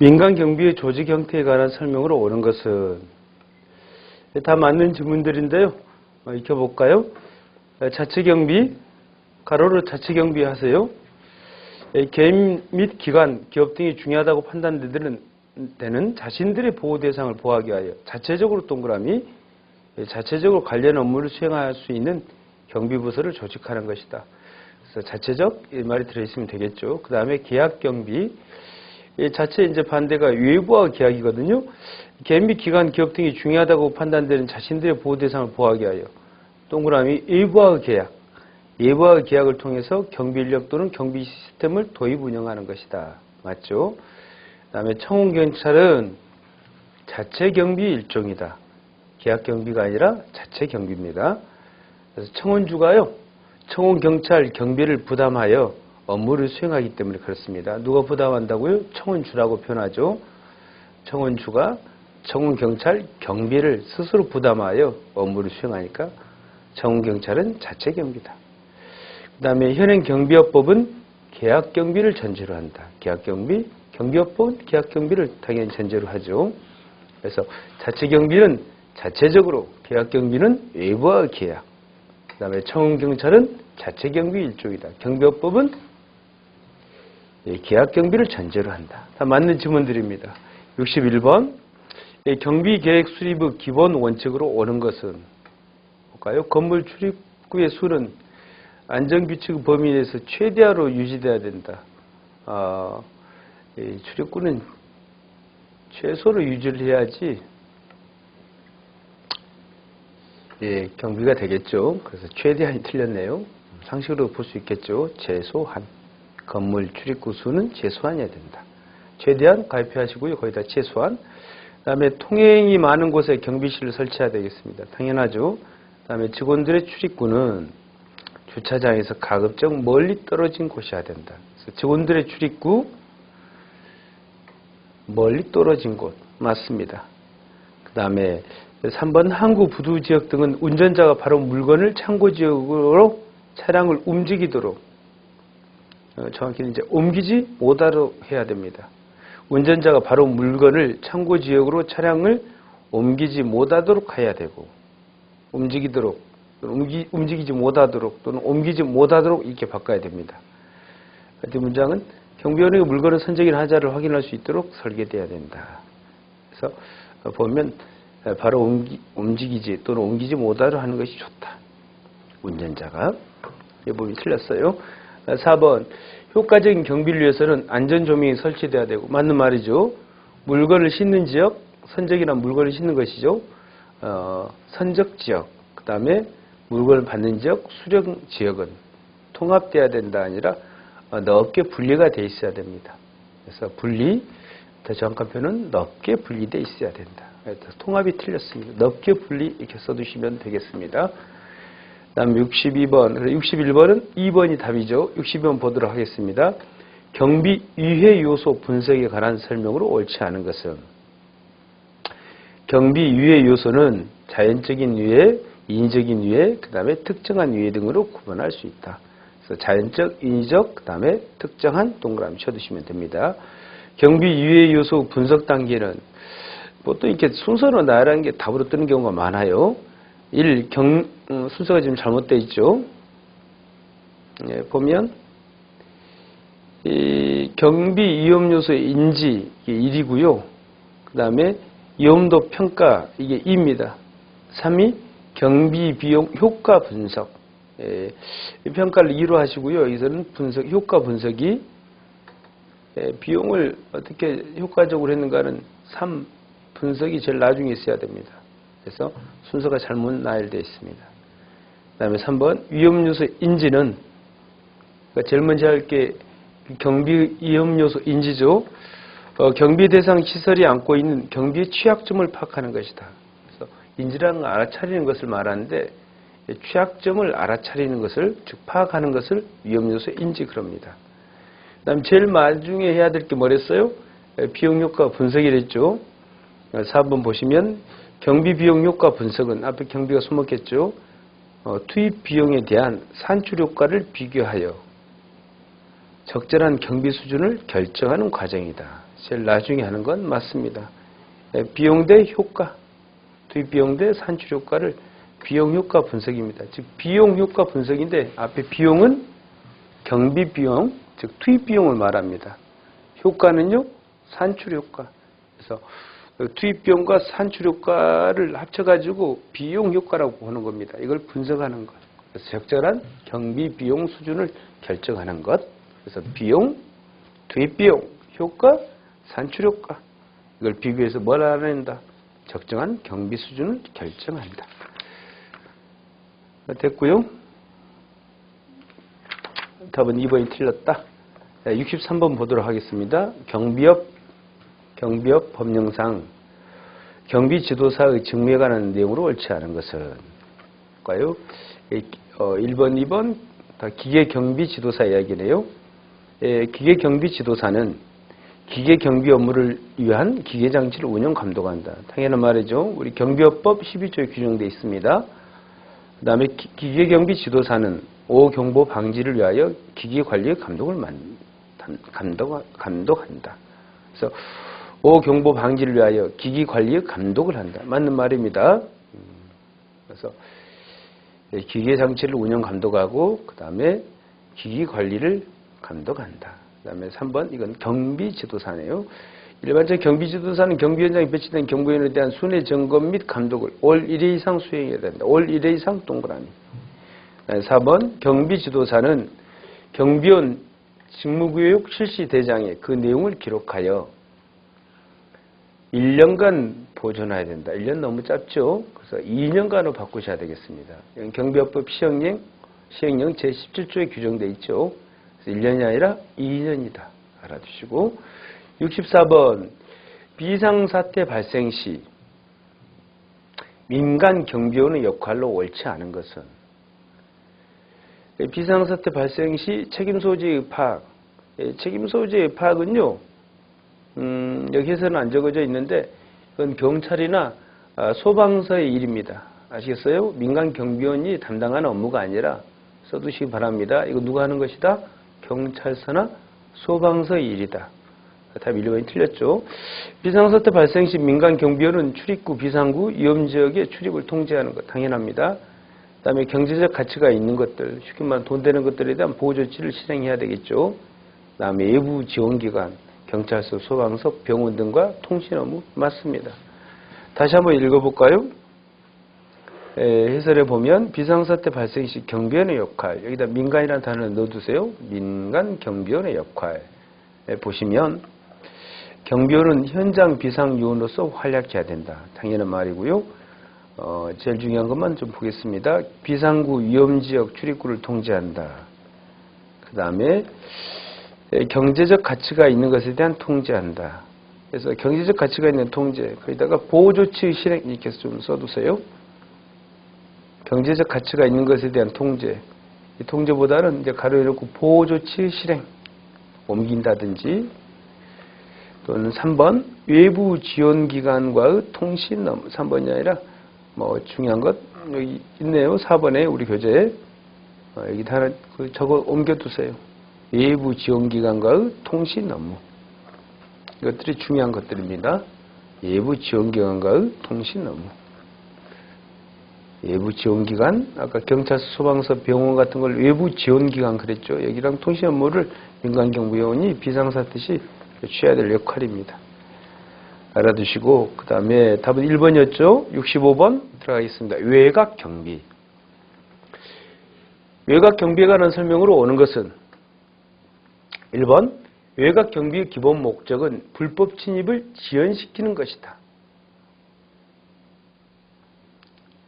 민간 경비의 조직 형태에 관한 설명으로 오는 것은 다 맞는 질문들인데요. 어, 익혀볼까요? 어, 자체 경비, 가로로 자체 경비 하세요. 에, 개인 및 기관, 기업 등이 중요하다고 판단되는 되는 자신들의 보호 대상을 보호하기 위하여 자체적으로 동그라미, 에, 자체적으로 관련 업무를 수행할 수 있는 경비부서를 조직하는 것이다. 그래서 자체적 이 말이 들어있으면 되겠죠. 그 다음에 계약 경비, 이 자체 이제 반대가 외부와 계약이거든요. 및 기관, 기업 등이 중요하다고 판단되는 자신들의 보호 대상을 보호하기 위하여 동그라미 외부와 계약, 외부와 계약을 통해서 경비 인력 또는 경비 시스템을 도입 운영하는 것이다. 맞죠? 그 다음에 청원 경찰은 자체 경비 일종이다. 계약 경비가 아니라 자체 경비입니다. 그래서 청원주가요. 청원 경찰 경비를 부담하여 업무를 수행하기 때문에 그렇습니다. 누가 부담한다고요? 청원주라고 표현하죠. 청원주가 청원경찰 경비를 스스로 부담하여 업무를 수행하니까 청원경찰은 자체 경비다. 그 다음에 현행 경비업법은 계약 경비를 전제로 한다. 계약 경비, 경비업법은 계약 경비를 당연히 전제로 하죠. 그래서 자체 경비는 자체적으로, 계약 경비는 외부와 계약. 그 다음에 청원경찰은 자체 경비 일종이다. 경비업법은 예, 계약 경비를 전제로 한다. 다 맞는 질문들입니다. 61번 예, 경비 계획 수립의 기본 원칙으로 오는 것은 볼까요? 건물 출입구의 수는 안전 규칙 범위 내에서 최대화로 유지돼야 된다. 아, 예, 출입구는 최소로 유지를 해야지 예, 경비가 되겠죠. 그래서 최대한이 틀렸네요. 상식으로 볼 수 있겠죠. 최소한. 건물 출입구 수는 최소한이어야 된다. 최대한 가입하시고요. 거의 다 최소한. 그 다음에 통행이 많은 곳에 경비실을 설치해야 되겠습니다. 당연하죠. 그 다음에 직원들의 출입구는 주차장에서 가급적 멀리 떨어진 곳이어야 된다. 직원들의 출입구 멀리 떨어진 곳 맞습니다. 그 다음에 3번 항구 부두 지역 등은 운전자가 바로 물건을 창고 지역으로 차량을 움직이도록 어, 정확히는 이제 옮기지 못하도록 해야 됩니다. 운전자가 바로 물건을 창고 지역으로 차량을 옮기지 못하도록 해야 되고 움직이도록 옮기, 움직이지 못하도록 또는 옮기지 못하도록 이렇게 바꿔야 됩니다. 이 문장은 경비원에게 물건을 선적인 하자를 확인할 수 있도록 설계돼야 된다. 그래서 보면 바로 옮기, 움직이지 또는 옮기지 못하도록 하는 것이 좋다. 운전자가 이 부분이 틀렸어요. 4번 효과적인 경비를 위해서는 안전조명이 설치돼야 되고 맞는 말이죠. 물건을 싣는 지역, 선적이란 물건을 싣는 것이죠. 어, 선적 지역, 그 다음에 물건을 받는 지역, 수령 지역은 통합돼야 된다 아니라 어, 넓게 분리가 돼 있어야 됩니다. 그래서 분리, 더 정확한 표현은 넓게 분리돼 있어야 된다. 통합이 틀렸습니다. 넓게 분리 이렇게 써두시면 되겠습니다. 다음 62번, 61번은 2번이 답이죠. 62번 보도록 하겠습니다. 경비 유해 요소 분석에 관한 설명으로 옳지 않은 것은 경비 유해 요소는 자연적인 유해, 인위적인 유해, 그 다음에 특정한 유해 등으로 구분할 수 있다. 그래서 자연적, 인위적, 그 다음에 특정한 동그라미 쳐두시면 됩니다. 경비 유해 요소 분석 단계는 보통 이렇게 순서로 나열하는 게 답으로 뜨는 경우가 많아요. 1. 경, 어, 순서가 지금 잘못되어 있죠. 예, 보면 이 경비 위험 요소의 인지 이게 1이고요. 그 다음에 위험도 평가 이게 2입니다. 3위 경비 비용 효과 분석 예, 평가를 2로 하시고요. 여기서는 분석 효과 분석이 예, 비용을 어떻게 효과적으로 했는가는 3 분석이 제일 나중에 있어야 됩니다. 그래서 순서가 잘못 나열되어 있습니다. 그 다음에 3번 위험요소 인지는 그러니까 제일 먼저 할 게 경비 위험요소 인지죠. 어, 경비 대상 시설이 안고 있는 경비 취약점을 파악하는 것이다. 그래서 인지라는 걸 알아차리는 것을 말하는데 취약점을 알아차리는 것을 즉 파악하는 것을 위험요소 인지 그럽니다. 그 다음 제일 마중에 해야 될 게 뭐랬어요? 비용 효과 분석이랬죠. 4번 보시면 경비 비용 효과 분석은 앞에 경비가 숨었겠죠. 어, 투입 비용에 대한 산출 효과를 비교하여 적절한 경비 수준을 결정하는 과정이다. 제일 나중에 하는 건 맞습니다. 예, 비용 대 효과, 투입 비용 대 산출 효과를 비용 효과 분석입니다. 즉 비용 효과 분석인데 앞에 비용은 경비 비용, 즉 투입 비용을 말합니다. 효과는요 산출 효과. 그래서 그 투입 비용과 산출 효과를 합쳐가지고 비용 효과라고 보는 겁니다. 이걸 분석하는 것. 그래서 적절한 경비 비용 수준을 결정하는 것. 그래서 비용, 투입 비용, 효과, 산출 효과. 이걸 비교해서 뭘 알아낸다? 적정한 경비 수준을 결정한다. 됐고요. 답은 2번이 틀렸다. 63번 보도록 하겠습니다. 경비업, 경비업 법령상 경비 지도사의 직무에 관한 내용으로 옳지 않은 것은 과요? 1번, 2번 다 기계 경비 지도사 이야기네요. 예, 기계 경비 지도사는 기계 경비 업무를 위한 기계 장치를 운영 감독한다. 당연한 말이죠. 우리 경비업법 12조에 규정되어 있습니다. 그 다음에 기계 경비 지도사는 오경보 방지를 위하여 기계 관리 감독을 만, 감독, 감독한다. 그래서 오경보 방지를 위하여 기기 관리 감독을 한다. 맞는 말입니다. 음, 그래서 기계 장치를 운영 감독하고 그 다음에 기기 관리를 감독한다. 그 다음에 3번 이건 경비 지도사네요. 일반적 경비 지도사는 경비 현장에 배치된 경보원에 대한 순회 점검 및 감독을 올 1회 이상 수행해야 된다. 올 1회 이상 동그라미. 4번 경비 지도사는 경비원 직무교육 실시 대장에 그 내용을 기록하여 1년간 보존해야 된다. 1년 너무 짧죠? 그래서 2년간으로 바꾸셔야 되겠습니다. 경비업법 시행령, 시행령 제17조에 규정되어 있죠. 그래서 1년이 아니라 2년이다. 알아두시고 64번 비상사태 발생 시 민간 경비원의 역할로 옳지 않은 것은 비상사태 발생 시 책임 소지의 파악 책임 소지의 파악은요 음, 여기에서는 안 적어져 있는데 그건 경찰이나 아, 소방서의 일입니다. 아시겠어요? 민간 경비원이 담당하는 업무가 아니라 써두시기 바랍니다. 이거 누가 하는 것이다? 경찰서나 소방서의 일이다. 답 1번이 틀렸죠. 비상사태 발생 시 민간 경비원은 출입구, 비상구, 위험지역의 출입을 통제하는 것 당연합니다. 그 다음에 경제적 가치가 있는 것들, 쉽게 말하면 돈 되는 것들에 대한 보호조치를 실행해야 되겠죠. 그 다음에 외부 지원기관, 경찰서, 소방서, 병원 등과 통신 업무 맞습니다. 다시 한번 읽어볼까요? 에, 해설에 보면 비상사태 발생 시 경비원의 역할 여기다 민간이라는 단어를 넣어두세요. 민간 경비원의 역할 에, 보시면 경비원은 현장 비상요원으로서 활약해야 된다. 당연한 말이고요. 어, 제일 중요한 것만 좀 보겠습니다. 비상구 위험지역 출입구를 통제한다. 그 다음에 예, 경제적 가치가 있는 것에 대한 통제한다. 그래서 경제적 가치가 있는 통제, 거기다가 보호조치 실행 이렇게 좀 써두세요. 경제적 가치가 있는 것에 대한 통제. 이 통제보다는 이제 가로해놓고 보호조치 실행 옮긴다든지 또는 3번 외부 지원 기관과의 통신 3번이 아니라 뭐 중요한 것 여기 있네요. 4번에 우리 교재에 어, 여기 다그 저거 옮겨두세요. 외부 지원기관과의 통신 업무. 이것들이 중요한 것들입니다. 외부 지원기관과의 통신 업무. 외부 지원기관, 아까 경찰서, 소방서, 병원 같은 걸 외부 지원기관 그랬죠. 여기랑 통신 업무를 민간경비원이 비상사태 시 취해야 될 역할입니다. 알아두시고 그 다음에 답은 1번이었죠. 65번 들어가겠습니다. 외곽 경비. 외곽 경비에 관한 설명으로 오는 것은 1번 외곽 경비의 기본 목적은 불법 침입을 지연시키는 것이다.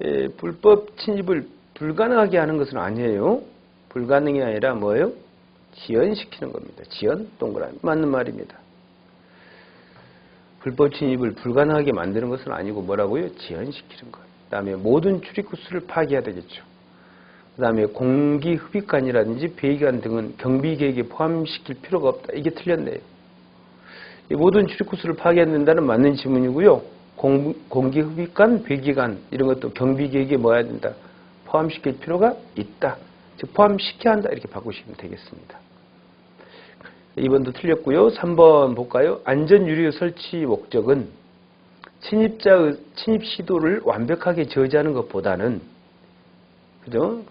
예, 불법 침입을 불가능하게 하는 것은 아니에요. 불가능이 아니라 뭐예요? 지연시키는 겁니다. 지연 동그라미 맞는 말입니다. 불법 침입을 불가능하게 만드는 것은 아니고 뭐라고요? 지연시키는 것. 그 다음에 모든 출입구수를 파괴해야 되겠죠. 그 다음에 공기 흡입관이라든지 배기관 등은 경비 계획에 포함시킬 필요가 없다. 이게 틀렸네요. 이 모든 출입구수를 파괴한다는 맞는 지문이고요. 공, 공기 흡입관, 배기관 이런 것도 경비 계획에 뭐야 된다. 포함시킬 필요가 있다. 즉 포함시켜야 한다. 이렇게 바꾸시면 되겠습니다. 2번도 틀렸고요. 3번 볼까요? 안전유리 설치 목적은 침입자의 침입 시도를 완벽하게 저지하는 것보다는 그죠?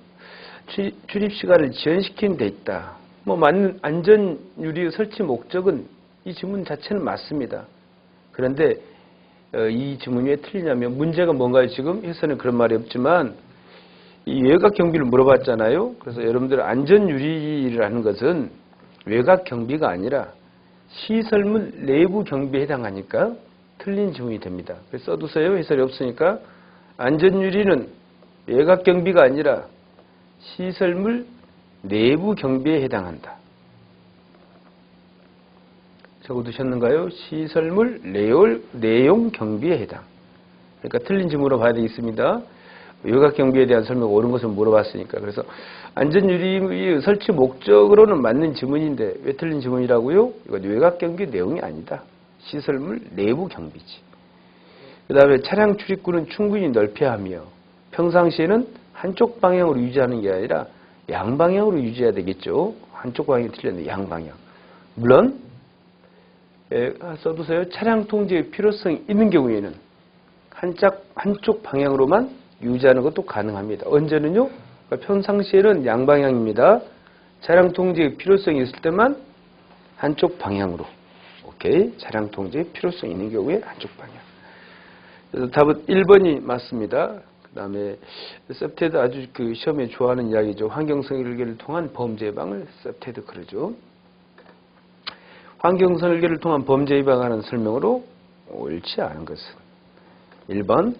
출- 출입 시간을 지연시키는 데 있다. 뭐 맞는 안전 유리 설치 목적은 이 질문 자체는 맞습니다. 그런데 어, 이 질문이 왜 틀리냐면 문제가 뭔가요? 지금 해서는 그런 말이 없지만 이 외곽 경비를 물어봤잖아요. 그래서 여러분들 안전 유리라는 것은 외곽 경비가 아니라 시설물 내부 경비에 해당하니까 틀린 질문이 됩니다. 그래서 써두세요. 해설이 없으니까 안전 유리는 외곽 경비가 아니라 시설물 내부 경비에 해당한다. 적어두셨는가요? 시설물 내용, 내용 경비에 해당. 그러니까 틀린 질문으로 봐야 되겠습니다. 외곽 경비에 대한 설명 옳은 것을 물어봤으니까. 그래서 안전유리 설치 목적으로는 맞는 질문인데 왜 틀린 질문이라고요? 이건 외곽 경비 내용이 아니다. 시설물 내부 경비지. 그 다음에 차량 출입구는 충분히 넓혀야 하며 평상시에는 한쪽 방향으로 유지하는 게 아니라 양방향으로 유지해야 되겠죠. 한쪽 방향이 틀렸는데 양방향. 물론 예, 써두세요. 차량 통제의 필요성이 있는 경우에는 한짝, 한쪽 방향으로만 유지하는 것도 가능합니다. 언제는요? 그러니까 평상시에는 양방향입니다. 차량 통제의 필요성이 있을 때만 한쪽 방향으로. 오케이. 차량 통제의 필요성이 있는 경우에 한쪽 방향. 그래서 답은 1번이 맞습니다. 그 다음에 셉테드 아주 그 시험에 좋아하는 이야기죠. 환경설계를 통한 범죄 예방을 셉테드 그러죠. 환경설계를 통한 범죄 예방하는 설명으로 옳지 않은 것은 1번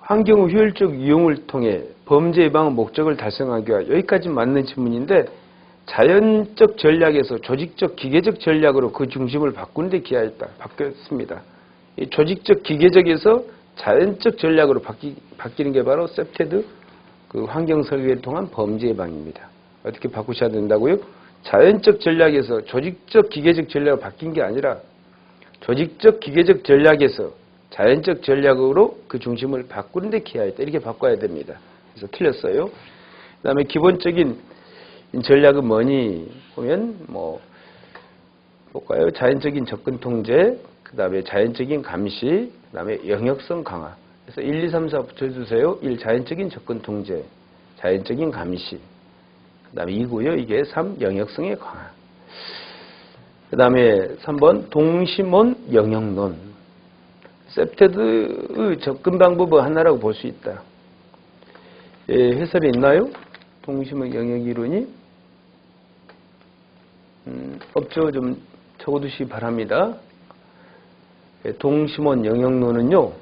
환경 효율적 이용을 통해 범죄 예방 목적을 달성하기 위하 여기까지 맞는 질문인데 자연적 전략에서 조직적 기계적 전략으로 그 중심을 바꾸는 데 기하였다. 바뀌었습니다. 이 조직적 기계적에서 자연적 전략으로 바뀌, 바뀌는 게 바로 셉테드 그 환경 설계를 통한 범죄 예방입니다. 어떻게 바꾸셔야 된다고요? 자연적 전략에서 조직적 기계적 전략으로 바뀐 게 아니라 조직적 기계적 전략에서 자연적 전략으로 그 중심을 바꾸는 데 기하였다. 이렇게 바꿔야 됩니다. 그래서 틀렸어요. 그 다음에 기본적인 전략은 뭐니? 보면 뭐 볼까요? 자연적인 접근 통제, 그 다음에 자연적인 감시, 그 다음에 영역성 강화. 그래서 1, 2, 3, 4 붙여주세요. 1. 자연적인 접근 통제, 자연적인 감시. 그 다음에 2고요. 이게 3. 영역성의 강화. 그 다음에 3번 동심원 영역론. 셉테드의 접근 방법은 하나라고 볼 수 있다. 예, 해설이 있나요? 동심원 영역 이론이? 음, 없죠. 좀 적어두시기 바랍니다. 예, 동심원 영역론은요,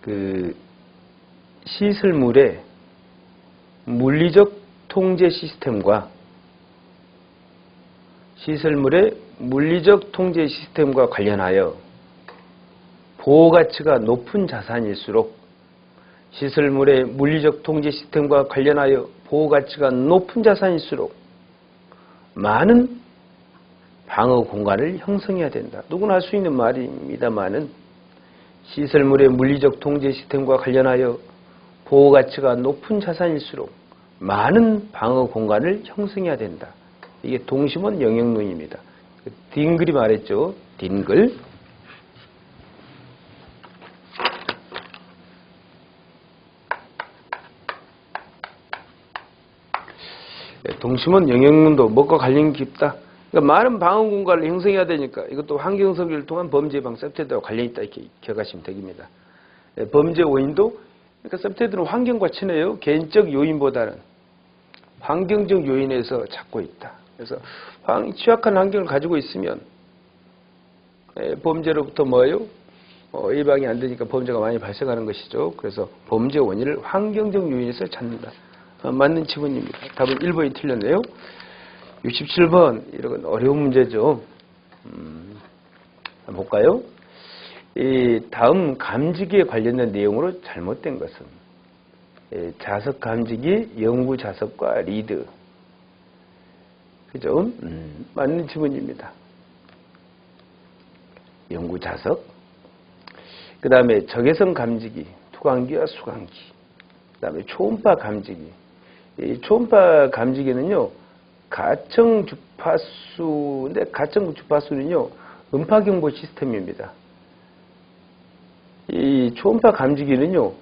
그 시설물의 물리적 통제 시스템과 시설물의 물리적 통제 시스템과 관련하여 보호 가치가 높은 자산일수록 시설물의 물리적 통제 시스템과 관련하여 보호 가치가 높은 자산일수록 많은 방어 공간을 형성해야 된다. 누구나 할 수 있는 말입니다만은 시설물의 물리적 통제 시스템과 관련하여 보호 가치가 높은 자산일수록 많은 방어 공간을 형성해야 된다. 이게 동심원 영역론입니다. 딩글이 말했죠. 딩글. 동심원 영역론도 뭐가 관련이 깊다. 그러니까 많은 방어 공간을 형성해야 되니까 이것도 환경 설계를 통한 범죄 예방 셉테드와 관련이 있다 이렇게 기억하시면 되겠습니다. 예, 범죄 원인도 그러니까 셉테드는 환경과 친해요. 개인적 요인보다는 환경적 요인에서 찾고 있다. 그래서 환, 취약한 환경을 가지고 있으면 예, 범죄로부터 뭐예요? 어, 예방이 안 되니까 범죄가 많이 발생하는 것이죠. 그래서 범죄 원인을 환경적 요인에서 찾는다. 어, 맞는 지문입니다. 답은 1번이 틀렸네요. 67번 이런 어려운 문제죠. 음, 볼까요? 이 다음 감지기에 관련된 내용으로 잘못된 것은 예, 자석 감지기, 영구 자석과 리드. 그죠? 음, 맞는 지문입니다. 영구 자석. 그 다음에 적외선 감지기, 투광기와 수광기. 그 다음에 초음파 감지기. 이 초음파 감지기는요, 가청 주파수인데 가청 주파수는요, 음파 경보 시스템입니다. 이 초음파 감지기는요,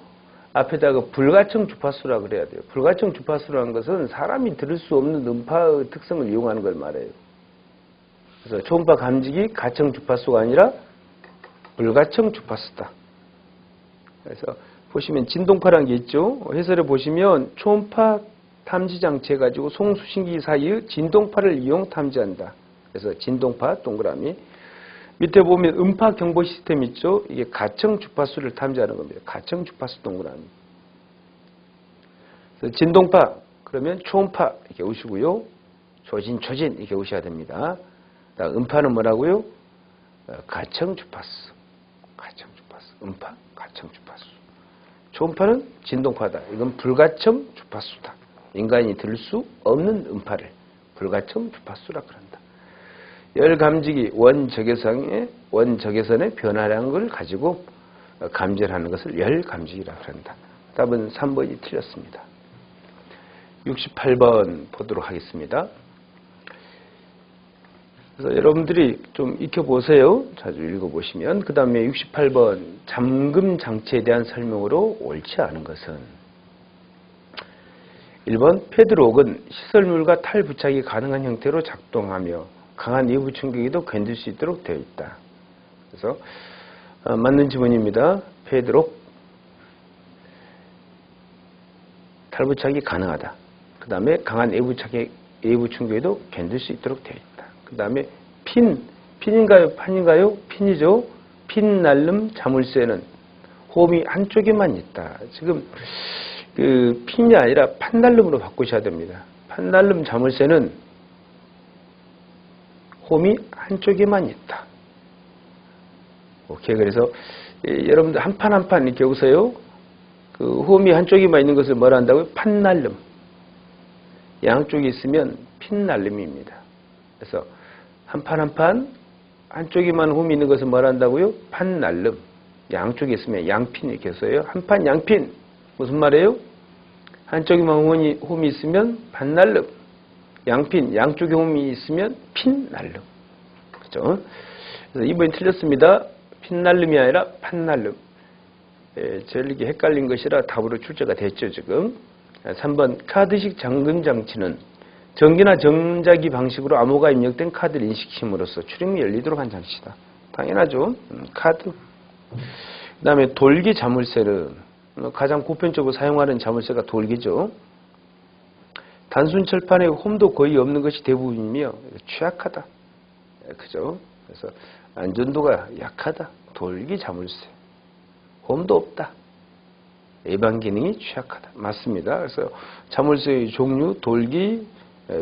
앞에다가 불가청 주파수라 그래야 돼요. 불가청 주파수라는 것은 사람이 들을 수 없는 음파의 특성을 이용하는 걸 말해요. 그래서 초음파 감지기 가청 주파수가 아니라 불가청 주파수다. 그래서 보시면 진동파라는 게 있죠. 해설에 보시면 초음파 탐지 장치 해가지고 송수신기 사이의 진동파를 이용 탐지한다. 그래서 진동파 동그라미. 밑에 보면 음파 경보 시스템 있죠. 이게 가청 주파수를 탐지하는 겁니다. 가청 주파수 동그라미. 그래서 진동파 그러면 초음파 이렇게 오시고요. 조진 초진 이렇게 오셔야 됩니다. 음파는 뭐라고요? 어, 가청 주파수. 가청 주파수. 음파 가청 주파수. 초음파는 진동파다. 이건 불가청 주파수다. 인간이 들을 수 없는 음파를 불가청 주파수라 그런다. 열 감지기 원적외선의 원적외선의 변화량을 걸 가지고 감지하는 것을 열 감지기라 그런다. 답은 3번이 틀렸습니다. 68번 보도록 하겠습니다. 그래서 여러분들이 좀 익혀보세요. 자주 읽어보시면. 그 다음에 68번 잠금 장치에 대한 설명으로 옳지 않은 것은 1번 패드록은 시설물과 탈부착이 가능한 형태로 작동하며 강한 외부 충격에도 견딜 수 있도록 되어 있다. 그래서 어, 맞는 지문입니다. 패드록 탈부착이 가능하다. 그 다음에 강한 외부, 외부 충격에도 견딜 수 있도록 되어 있다. 그 다음에 핀, 핀인가요? 판인가요? 핀이죠. 핀 날름 자물쇠는 홈이 한쪽에만 있다. 지금 그 핀이 아니라 판날름으로 바꾸셔야 됩니다. 판날름 자물쇠는 홈이 한쪽에만 있다. 오케이. 그래서 예, 여러분들 한 판 한 판 이렇게 보세요. 그 홈이 한쪽에만 있는 것을 뭐라 한다고요? 판날름. 양쪽에 있으면 핀날름입니다. 그래서 한 판 한 판 한쪽에만 홈이 있는 것을 뭐라 한다고요? 판날름. 양쪽에 있으면 양핀 이렇게 써요. 한 판 양핀. 무슨 말이에요? 한쪽에만 홈이, 홈이 있으면 반날름. 양핀, 양쪽에 홈이 있으면 핀날름. 그죠? 그래서 이번에 틀렸습니다. 핀날름이 아니라 판날름. 예, 제일 이게 헷갈린 것이라 답으로 출제가 됐죠, 지금. 3번 카드식 잠금 장치는 전기나 전자기 방식으로 암호가 입력된 카드를 인식힘으로써 출입이 열리도록 한 장치다. 당연하죠. 음, 카드. 그 다음에 돌기 자물쇠는 가장 보편적으로 사용하는 자물쇠가 돌기죠. 단순 철판에 홈도 거의 없는 것이 대부분이며 취약하다. 예, 그죠? 그래서 안전도가 약하다. 돌기 자물쇠. 홈도 없다. 예방 기능이 취약하다. 맞습니다. 그래서 자물쇠의 종류, 돌기,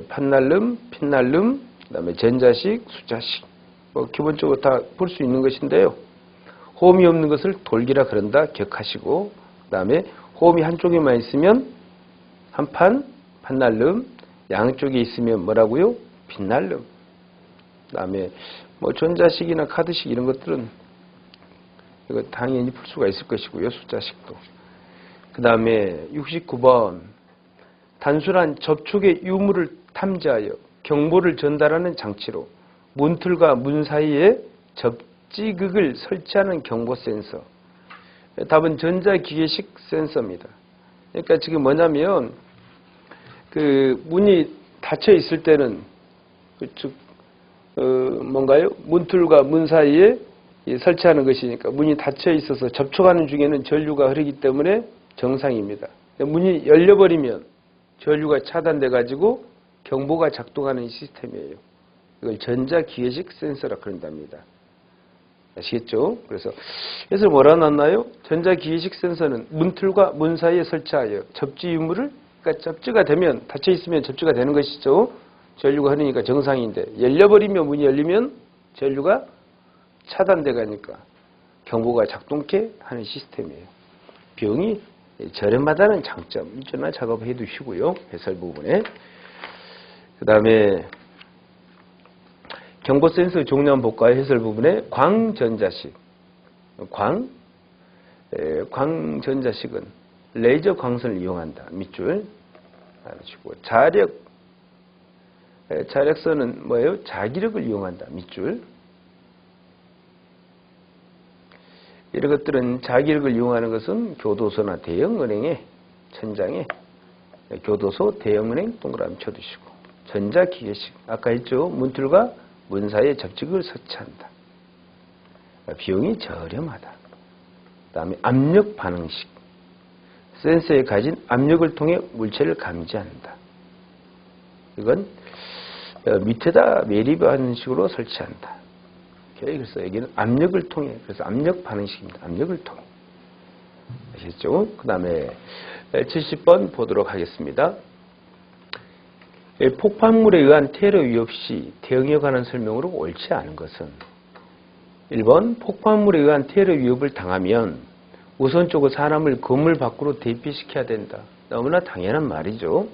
판날름, 핀날름, 그 다음에 전자식, 숫자식. 뭐 기본적으로 다 볼 수 있는 것인데요. 홈이 없는 것을 돌기라 그런다. 기억하시고 그 다음에 홈이 한쪽에만 있으면 한 판 판날름, 양쪽에 있으면 뭐라고요? 핀날름. 그 다음에 뭐 전자식이나 카드식 이런 것들은 이거 당연히 풀 수가 있을 것이고요. 숫자식도. 그 다음에 69번 단순한 접촉의 유무를 탐지하여 경보를 전달하는 장치로 문틀과 문 사이에 접지극을 설치하는 경보 센서. 답은 전자기계식 센서입니다. 그러니까 지금 뭐냐면 그 문이 닫혀 있을 때는 즉 어, 뭔가요? 문틀과 문 사이에 설치하는 것이니까 문이 닫혀 있어서 접촉하는 중에는 전류가 흐르기 때문에 정상입니다. 문이 열려버리면 전류가 차단돼 가지고 경보가 작동하는 시스템이에요. 이걸 전자기계식 센서라 그런답니다. 아시겠죠? 그래서 그래서 뭐라 놨나요? 전자기계식 센서는 문틀과 문 사이에 설치하여 접지 유무를 그러니까 접지가 되면 닫혀 있으면 접지가 되는 것이죠. 전류가 흐르니까 정상인데 열려버리면 문이 열리면 전류가 차단돼 가니까 경보가 작동케 하는 시스템이에요. 비용이 저렴하다는 장점 일전화 작업해 두시고요. 해설 부분에 그 다음에 경보 센서 한번 볼까요? 해설 부분에 광전자식 광 에, 광전자식은 레이저 광선을 이용한다. 밑줄 알아주고 자력 에, 자력서는 뭐예요? 자기력을 이용한다. 밑줄 이런 것들은 자기력을 이용하는 것은 교도소나 대형은행의 천장에 교도소, 대형은행 동그라미 쳐두시고 전자기계식 아까 했죠. 문틀과 문 사이에 접촉을 설치한다. 비용이 저렴하다. 그다음에 압력 반응식 센서에 가진 압력을 통해 물체를 감지한다. 이건 어, 밑에다 매립하는 식으로 설치한다. 그래서 여기는 압력을 통해 그래서 압력 반응식입니다. 압력을 통해 아시겠죠? 그 다음에 70번 보도록 하겠습니다. 예, 폭발물에 의한 테러 위협 시 대응에 관한 설명으로 옳지 않은 것은 1번 폭발물에 의한 테러 위협을 당하면 우선적으로 사람을 건물 밖으로 대피시켜야 된다. 너무나 당연한 말이죠.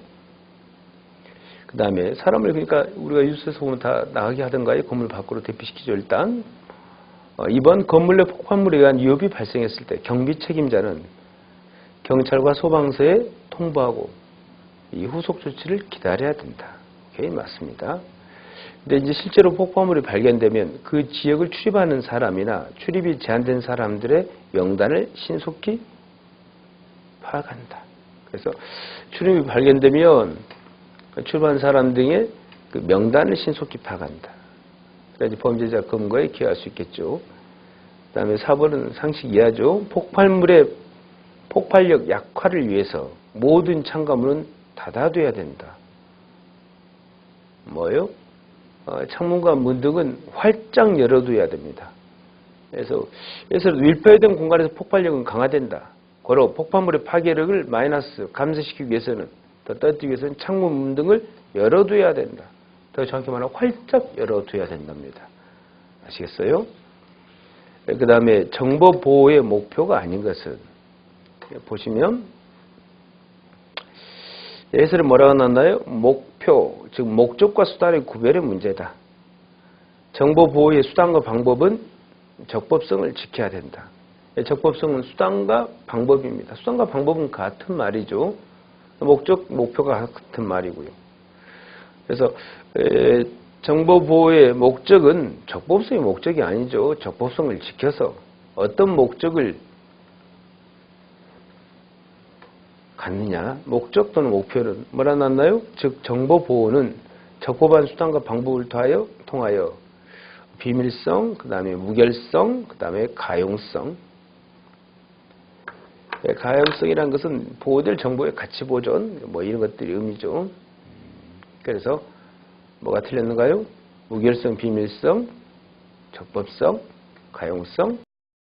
그 다음에 사람을 그러니까 우리가 뉴스에서 보면 다 나가게 하던가요? 건물 밖으로 대피시키죠 일단. 어, 2번 건물 내 폭발물에 의한 위협이 발생했을 때 경비 책임자는 경찰과 소방서에 통보하고 이 후속 조치를 기다려야 된다. 오케이 맞습니다. 근데 이제 실제로 폭발물이 발견되면 그 지역을 출입하는 사람이나 출입이 제한된 사람들의 명단을 신속히 파악한다. 그래서 출입이 발견되면 출입한 사람 등의 그 명단을 신속히 파악한다. 그래야지 범죄자 검거에 기여할 수 있겠죠. 그 다음에 4번은 상식 이하죠. 폭발물의 폭발력 약화를 위해서 모든 창가문은 닫아둬야 된다. 뭐요? 어, 창문과 문 등은 활짝 열어둬야 됩니다. 그래서, 그래서 밀폐된 공간에서 폭발력은 강화된다. 고로 폭발물의 파괴력을 마이너스 감소시키기 위해서는 더 떨어뜨리기 위해서는 창문, 문 등을 열어둬야 된다. 더 정확히 말하면 활짝 열어둬야 된답니다. 아시겠어요? 그 다음에 정보 보호의 목표가 아닌 것은 보시면 예설은 뭐라고 나왔나요? 목표, 즉 목적과 수단의 구별의 문제다. 정보 보호의 수단과 방법은 적법성을 지켜야 된다. 적법성은 수단과 방법입니다. 수단과 방법은 같은 말이죠. 목적, 목표가 같은 말이고요. 그래서 에, 정보 보호의 목적은 적법성의 목적이 아니죠. 적법성을 지켜서 어떤 목적을 갖느냐 목적 또는 목표는 뭐라 놨나요? 즉 정보 보호는 적법한 수단과 방법을 통하여, 통하여 비밀성, 그 다음에 무결성, 그 다음에 가용성. 예, 가용성이라는 것은 보호될 정보의 가치 보존, 뭐 이런 것들이 의미죠. 그래서 뭐가 틀렸는가요? 무결성, 비밀성, 적법성, 가용성,